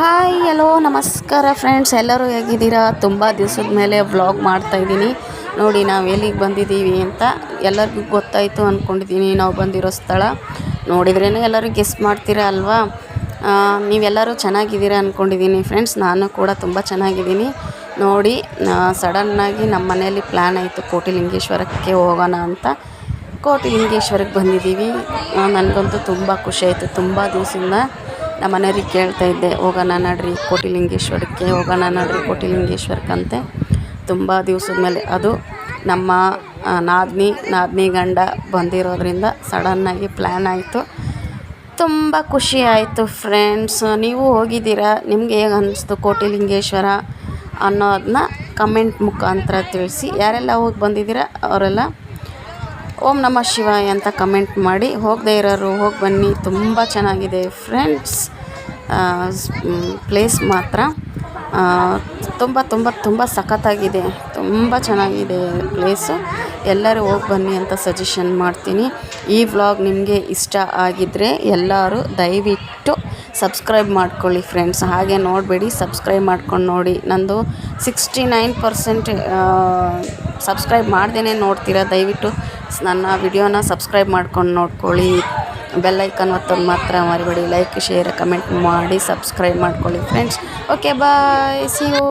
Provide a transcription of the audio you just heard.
Hi hello ನಮಸ್ಕಾರ friends ಎಲ್ಲರೂ ಹೇಗಿದ್ದೀರಾ? ತುಂಬ ದಿವಸದ ಮೇಲೆ ವ್ಲಾಗ್ ಮಾಡ್ತಾಯಿದ್ದೀನಿ ನೋಡಿ, ನಾವು ಎಲ್ಲಿಗೆ ಬಂದಿದ್ದೀವಿ ಅಂತ ಎಲ್ಲರಿಗೂ ಗೊತ್ತಾಯಿತು ಅಂದ್ಕೊಂಡಿದ್ದೀನಿ ನಾವು ಬಂದಿರೋ ಸ್ಥಳ. ನೋಡಿದ್ರೇ ಎಲ್ಲರೂ ಗೆಸ್ಟ್ ಮಾಡ್ತೀರಾ ಅಲ್ವಾ? ನೀವೆಲ್ಲರೂ ಚೆನ್ನಾಗಿದ್ದೀರಾ ಅಂದ್ಕೊಂಡಿದ್ದೀನಿ ಫ್ರೆಂಡ್ಸ್ ನಾನು ಕೂಡ ತುಂಬ ಚೆನ್ನಾಗಿದ್ದೀನಿ. ನೋಡಿ ಸಡನ್ನಾಗಿ ನಮ್ಮ ಮನೆಯಲ್ಲಿ ಪ್ಲ್ಯಾನ್ ಆಯಿತು ಕೋಟಿಲಿಂಗೇಶ್ವರಕ್ಕೆ ಹೋಗೋಣ ಅಂತ. ಕೋಟಿಲಿಂಗೇಶ್ವರಕ್ಕೆ ಬಂದಿದ್ದೀವಿ. ನನಗಂತೂ ತುಂಬ ಖುಷಿ ಆಯಿತು. ತುಂಬ ದಿವಸದಿಂದ ನಮ್ಮ ಮನೆಯವ್ರಿಗೆ ಕೇಳ್ತಾ ಇದ್ದೆ, ಹೋಗೋಣ ನಡ್ರಿ ಕೋಟಿಲಿಂಗೇಶ್ವರಕ್ಕೆ, ಹೋಗೋಣ ನಡ್ರಿ ಕೋಟಿಲಿಂಗೇಶ್ವರಕ್ಕಂತೆ. ತುಂಬ ದಿವಸದ ಮೇಲೆ ಅದು ನಮ್ಮ ನಾದ್ನಿ ನಾದ್ನಿ ಗಂಡ ಬಂದಿರೋದ್ರಿಂದ ಸಡನ್ನಾಗಿ ಪ್ಲ್ಯಾನ್ ಆಯಿತು. ತುಂಬ ಖುಷಿ ಆಯಿತು ಫ್ರೆಂಡ್ಸ್ ನೀವು ಹೋಗಿದ್ದೀರಾ? ನಿಮ್ಗೆ ಹೇಗೆ ಅನ್ನಿಸ್ತು ಕೋಟಿಲಿಂಗೇಶ್ವರ ಅನ್ನೋದನ್ನ ಕಮೆಂಟ್ ಮುಖಾಂತರ ತಿಳಿಸಿ. ಯಾರೆಲ್ಲ ಹೋಗಿ ಬಂದಿದ್ದೀರಾ ಅವರೆಲ್ಲ ಓಂ ನಮಃ ಶಿವಾಯ ಅಂತ ಕಮೆಂಟ್ ಮಾಡಿ. ಹೋಗದೇ ಇರೋರು ಹೋಗಿ ಬನ್ನಿ, ತುಂಬ ಚೆನ್ನಾಗಿದೆ ಫ್ರೆಂಡ್ಸ್ ಪ್ಲೇಸ್ ಮಾತ್ರ. ತುಂಬ ತುಂಬ ತುಂಬ ಸಖತ್ತಾಗಿದೆ. ತುಂಬ ಚೆನ್ನಾಗಿದೆ ಪ್ಲೇಸು ಎಲ್ಲರೂ ಹೋಗಿ ಬನ್ನಿ ಅಂತ ಸಜೆಷನ್ ಮಾಡ್ತೀನಿ. ಈ ವ್ಲಾಗ್ ನಿಮಗೆ ಇಷ್ಟ ಆಗಿದ್ದರೆ ಎಲ್ಲರೂ ದಯವಿಟ್ಟು ಸಬ್ಸ್ಕ್ರೈಬ್ ಮಾಡ್ಕೊಳ್ಳಿ ಫ್ರೆಂಡ್ಸ್ ಹಾಗೆ ನೋಡಬೇಡಿ ಸಬ್ಸ್ಕ್ರೈಬ್ ಮಾಡ್ಕೊಂಡು ನೋಡಿ. ನಂದು ಸಿಕ್ಸ್ಟಿ ನೈನ್ ಪರ್ಸೆಂಟ್ ಸಬ್ಸ್ಕ್ರೈಬ್ ಮಾಡ್ದೇ ನೋಡ್ತೀರಾ? ದಯವಿಟ್ಟು ನನ್ನ ವಿಡಿಯೋನ ಸಬ್ಸ್ಕ್ರೈಬ್ ಮಾಡ್ಕೊಂಡು ನೋಡ್ಕೊಳ್ಳಿ. ಬೆಲ್ಲೈಕನ್ ಒತ್ತೊಂದು ಮಾತ್ರ ಮರಿಬೇಡಿ. ಲೈಕ್ ಶೇರ್ ಕಮೆಂಟ್ ಮಾಡಿ ಸಬ್ಸ್ಕ್ರೈಬ್ ಮಾಡ್ಕೊಳ್ಳಿ friends okay bye see you